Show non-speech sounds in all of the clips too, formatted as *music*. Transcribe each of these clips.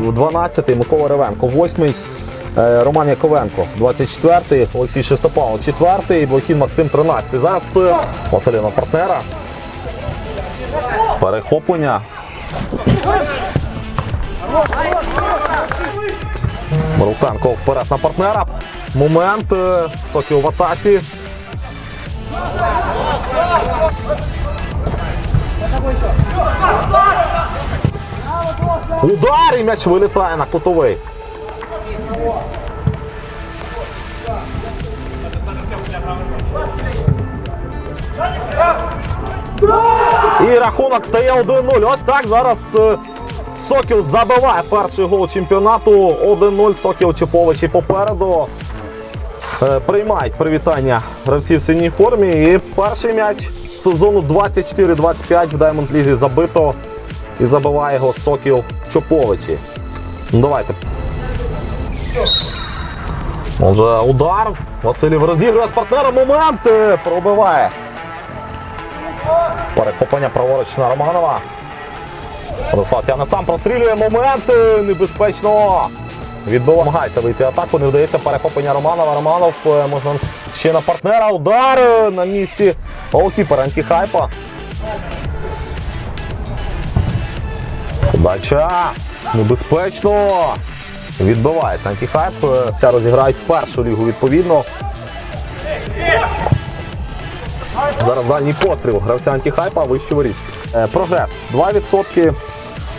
Сокілів 12-й, Микола Ревенко 8-й, е, Роман Яковенко 24-й, Олексій Шестопалов 4-й, Блохін Максим 13-й. Зараз е, Василина партнера. Перехоплення. Марутенко вперед на партнера. Момент. е, Сокіл в атаці. Удар і м'яч вилітає на кутовий. І рахунок стає 1-0. Ось так зараз е, Сокіл забиває перший гол чемпіонату. 1-0 Сокіл Чеповичі попереду. Е, Приймають привітання гравці в синій формі. І перший м'яч сезону 24-25 в Даймонд Лізі забито. І забиває його Сокіл Чоповичі. Ну, давайте. Отже, удар. Василів розігрує з партнером. Момент. е, Пробиває. Перехоплення праворуч на Романова. Владислав тягне сам прострілює момент е, небезпечно. Відбив, намагається вийти атаку, не вдається перехоплення Романова. Романов е, можна ще на партнера. Удар на місці голкіпера антихайпа. Подача. Небезпечно. Відбивається антихайп. Е, Ця розіграють першу лігу відповідно. Зараз дальній постріл гравця антихайпа вище воріт. Е, Прогрес 2%.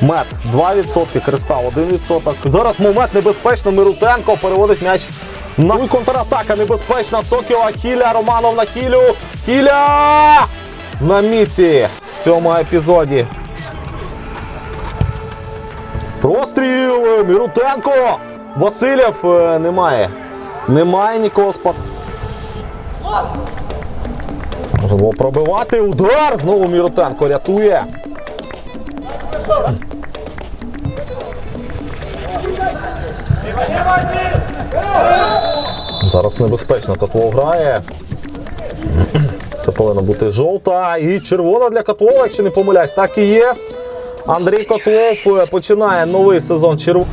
Мет 2%, Кристал 1%. Зараз момент небезпечно. Мирутенко переводить м'яч на Ну контратака небезпечна. Сокіла Хіля, Романов на Хілю. Хіля! На місці в цьому епізоді. Простріл! Мірутенко! Васильєв е, немає. Немає нікого спад. Можна було пробивати. Удар! Знову Мірутенко рятує. Зараз небезпечно Котлов грає. Це повинна бути жовта і червона для Котлова, якщо не помиляюсь. Так і є. Андрій Котлов е, починає новий сезон черв...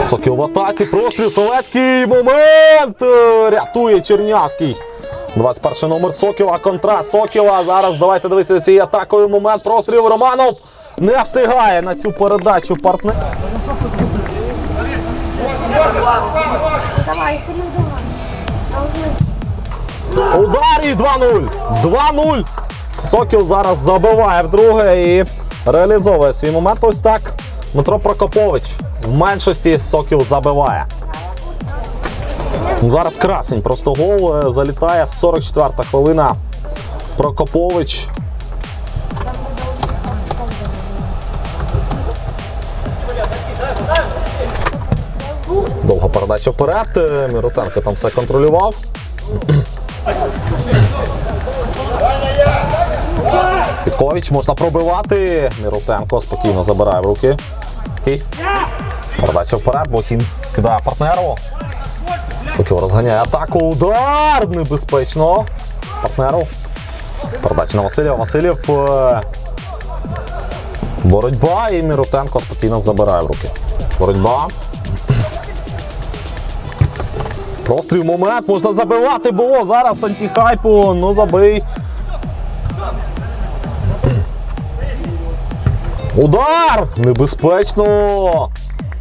Сокіл в атаці, простріл, Солецький момент! Е, Рятує Чернявський. 21 номер Сокіла, контра Сокіла. Зараз давайте дивитися цією атакою. Момент простріл Романов не встигає на цю передачу партнер. Ну. Удар і 2-0. 2-0. Сокіл зараз забиває вдруге і реалізовує свій момент. Ось так. Дмитро Прокопович в меншості Сокіл забиває. Зараз красень. Просто гол е, залітає 44-та хвилина. Прокопович. Довга передача вперед. Е, Міротенко там все контролював. Підкович можна пробивати. Міротенко спокійно забирає в руки. Окей. Передача вперед, Бохін скидає партнеру. Сокіл розганяє атаку. Удар! Небезпечно. Партнеру. Передача на Васильєва. Васильєв. е, Боротьба і Міротенко спокійно забирає в руки. Боротьба. Простріл момент, можна забивати було. Зараз антихайпу. Ну забий. Удар! Небезпечно!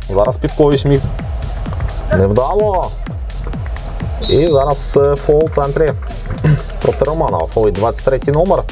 Зараз Підкович міг. Невдало. І зараз е, фол в центрі *clears throat* проти Романова. Фолить 23 номер.